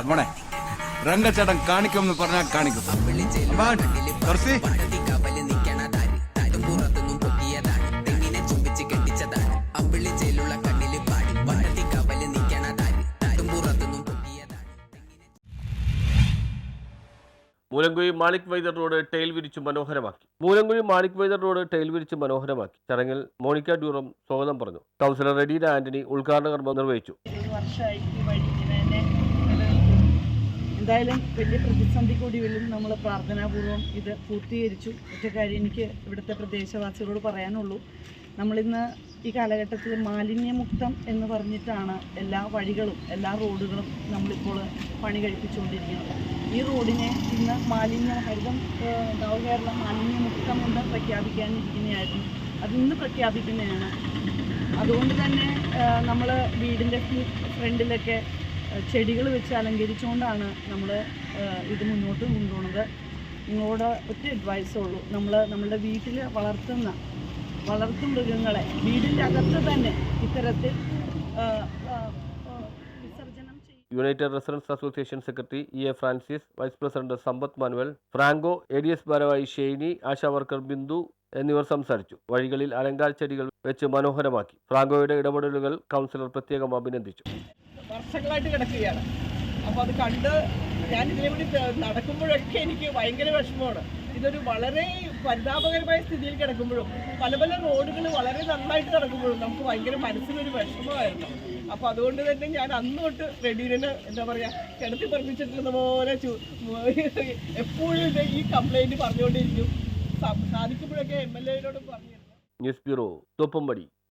മോനെ. രംഗച്ചേട്ടൻ കാണിക്കുമെന്ന് പറഞ്ഞാൽ കാണിക്കും. മൂലങ്കുഴി മാണിക് വൈദർ റോഡ് ടൈൽ വിരിച്ചു മനോഹരമാക്കി. മൂലങ്കുഴി മാണിക് വൈദർ റോഡ് ടൈൽ വിരിച്ചു മനോഹരമാക്കി. ചടങ്ങിൽ മോണിക്ക ഡ്യൂറം സ്വാഗതം പറഞ്ഞു. കൗൺസിലർ റെഡീന ആന്റണി ഉദ്ഘാടന കർമ്മം നിർവഹിച്ചു. വർഷമായി ഈ വഴി ഇങ്ങനെ തന്നെ നിലനിൽക്കുന്നു എന്തായാലും വലിയ പ്രതിസന്ധി കൂടിയും നമ്മൾ പ്രാർത്ഥനാപൂർവം ഇത് പൂർത്തീകരിച്ചു. ഒറ്റ കാര്യം എനിക്ക് ഇവിടുത്തെ പ്രദേശവാസികളോട് പറയാനുള്ളൂ. നമ്മളിന്ന് ഈ കാലഘട്ടത്തിൽ മാലിന്യമുക്തം എന്ന് പറഞ്ഞിട്ടാണ് എല്ലാ വഴികളും എല്ലാ റോഡുകളും നമ്മളിപ്പോൾ പണി കഴിപ്പിച്ചുകൊണ്ടിരിക്കുന്നത്. ഈ റോഡിനെ ഇന്ന് മാലിന്യ ഹരിതം നവ നവകേരളം മാലിന്യമുക്തം എന്ന് പ്രഖ്യാപിക്കാനിരിക്കുന്നതായിരുന്നു. അത് ഇന്ന് പ്രഖ്യാപിക്കുന്നതാണ്. അതുകൊണ്ട് തന്നെ നമ്മൾ വീടിന്റെ ഫ്രണ്ടിലൊക്കെ ചെടികൾ വെച്ച് അലങ്കരിച്ചുകൊണ്ടാണ് നമ്മൾ ഇത് മുന്നോട്ട് കൊണ്ടുപോകുന്നത്. നിങ്ങളോട് ഒറ്റ അഡ്വൈസേ ഉള്ളൂ. നമ്മൾ നമ്മുടെ വീട്ടിൽ വളർത്തുന്ന വളർത്തു മൃഗങ്ങളെ വീടിന്റെ അകത്ത് തന്നെ ഇത്തരത്തിൽ United Residence Association secretary E A Francis vice president Sampath Manuel Franco A D S ഭാരവാഹി ഷെയ്നി ആശാ വർക്കർ ബിന്ദു എന്നിവർ സംസാരിച്ചു. വഴികളിൽ അലങ്കാര ചെടികൾ വെച്ച് മനോഹരമാക്കി. ഫ്രാങ്കോയുടെ ഇടപെടലുകൾ കൗൺസിലർ പ്രത്യേകം അഭിനന്ദിച്ചു. വർഷങ്ങളായിട്ട് കിടക്കുകയാണ്. അപ്പോൾ അത് കണ്ട് ഞാൻ ഇതിനെ കൂടി നടക്കുമ്പോഴൊക്കെ എനിക്ക് ഭയങ്കര വിഷമമാണ്. ഇതൊരു വളരെ പരിതാപകരമായ സ്ഥിതിയിൽ കിടക്കുമ്പോഴും പല പല റോഡുകൾ വളരെ നന്നായിട്ട് നടക്കുമ്പോഴും നമുക്ക് ഭയങ്കര മനസ്സിനൊരു വിഷമമായിരുന്നു. അപ്പോൾ അതുകൊണ്ട് തന്നെ ഞാൻ അന്ന് തൊട്ട് റെഡീനെ എന്താ പറയുക കിടത്തി പറഞ്ഞിട്ടുള്ളത് പോലെ എപ്പോഴും ഈ കംപ്ലൈന്റ് പറഞ്ഞുകൊണ്ടിരിക്കും. സാധിക്കുമ്പോഴൊക്കെ എം എൽ എയോട് പറഞ്ഞു ന്യൂസ് ബ്യൂറോ തോപ്പമ്പടി